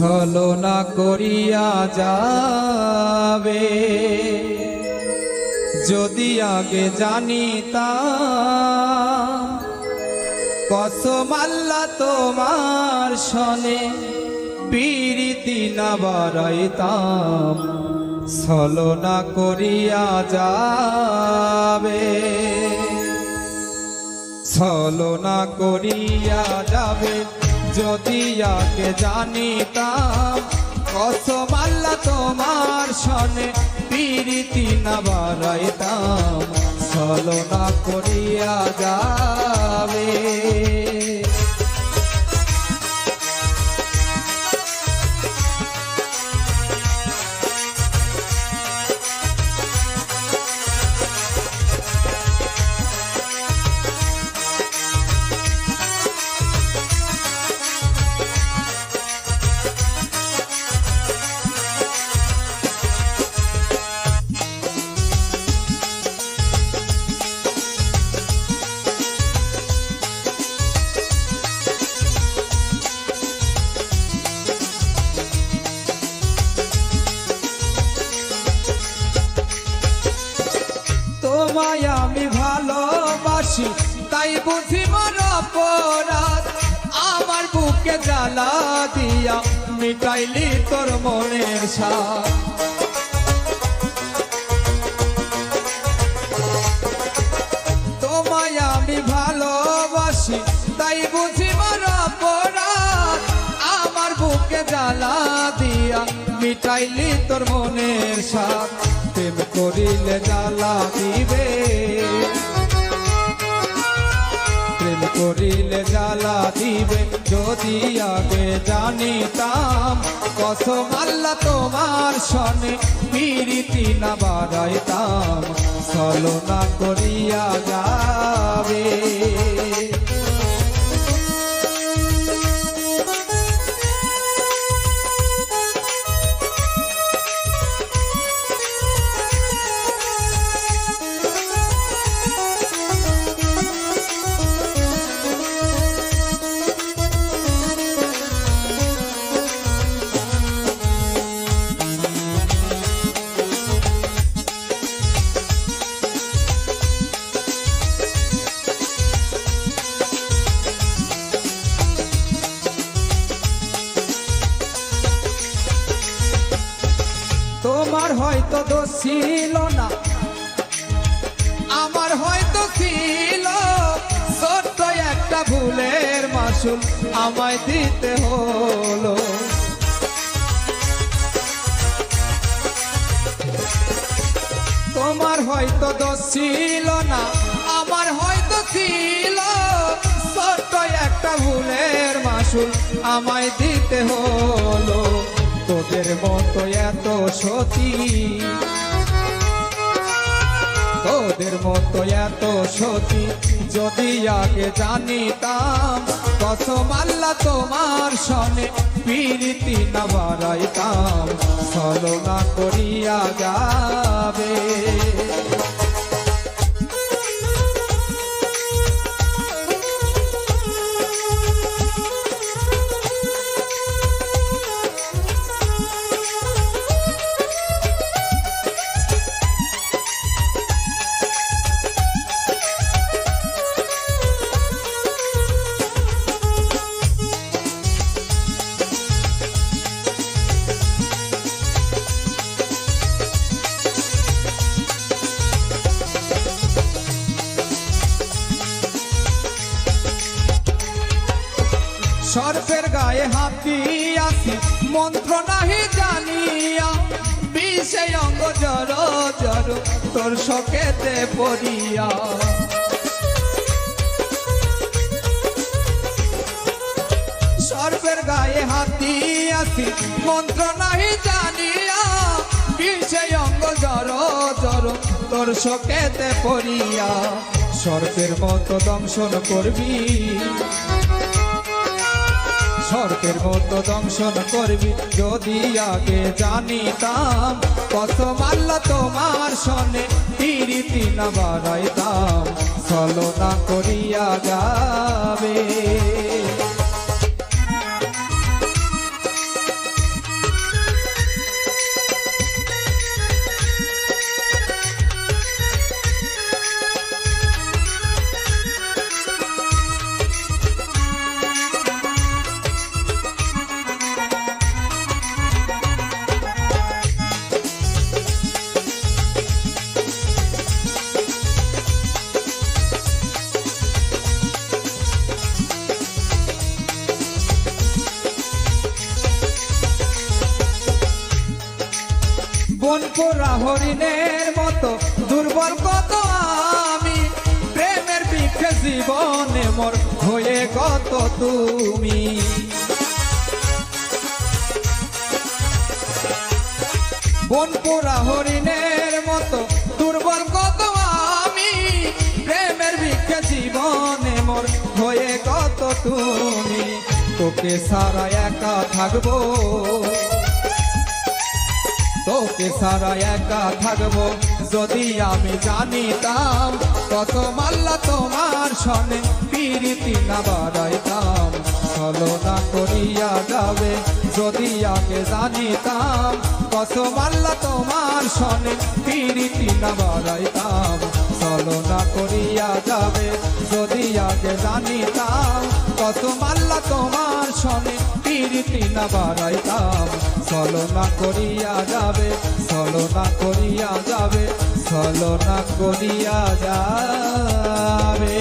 ছলনা করিয়া যাবে। যদি আগে জানিতাম কসম আল্লাহ তোমার সনে পীরিতি না বাড়াইতাম, ছলনা করিয়া যাবে। ছলনা করিয়া যাবে যদি আগে জানিতাম কসম আল্লাহ তোমার সনে পিরিতি না বাড়াইতাম। ছলনা করিয়া যাবে। ভালোবাসি তাই বুঝি মর অপরাধ, আমার বুকে জ্বালা দিয়া মিটাইলি তোর মনের সাথ ভালোবাসি, তাই বুঝি মোর অপরাধ, আমার বুকে জ্বালা দিয়া মিটাইলি তোর মনের সাথ প্রেম করিলে জ্বালা দিবে। করিলে জ্বালা দিবে, যদি আগে জানিতাম। কসম আল্লাহ তোমার সনে পিরিতি না বাড়াইতাম। চলনা করিয়া যাবে। তোমার হয়তো দোষ ছিল না। আমার হয়তো ছিল। ছোট্ট একটা ভুলের মাসুল আমায় দিতে হলো। তোমার হয়তো দোষ ছিল না। আমার হয়তো ছিল। ছোট্ট একটা ভুলের মাসুল আমায় দিতে হলো। তোদের মতো এত সতী। তোদের মতো এত সতী, যদি আগে জানিতাম কত মাল্লা তোমার সনে পিরিতি না বাড়াইতাম। ছলনা করিয়া যাবে সর্পের গায়ে হাতি আসি, মন্ত্র নাহি জানিয়া, বিষে অঙ্গ জর জর তোর সকেতে পড়িয়া। সর্পের গায়ে হাতি আসি, মন্ত্র নাহি জানিয়া, বিষে অঙ্গ জর জর তোর সকেতে পড়িয়া। সর্পের মতো দংশন করবি সর্পের মতো দংশন করবি যদি আগে জানিতাম। কত মাল্লা তোমার সনে, তিরিতি না বাড়াইতাম ছলনা করিয়া যাবে। মন পোড়া হরিণের মতো দুর্বল কত আমি? প্রেমের বিক্ষে জীবনে মোর হয়ে কত তুমি? বন পোড়া হরিণের মতো দুর্বল কত আমি? প্রেমের ভিক্ষে জীবনে মোর হয়ে কত তুমি? তোকে সারা একা থাকব। তোকে সারা একা থাকব। যদি আমি জানিতাম কত মাল্লা তোমার সনে পিরিতি না বাড়াইতাম। না করিয়া যাবে যদি আগে জানিতাম কত মাল্লা তোমার সনে পিরিতি না বাড়াইতাম। না করিয়া যাবে যদি আগে জানিতাম কত মাল্লা তোমার সনে পিরিতি না বাড়াইতাম। চলো না করিয়া যাবে চলো না করিয়া যাবে চলো না করিয়া যাবে।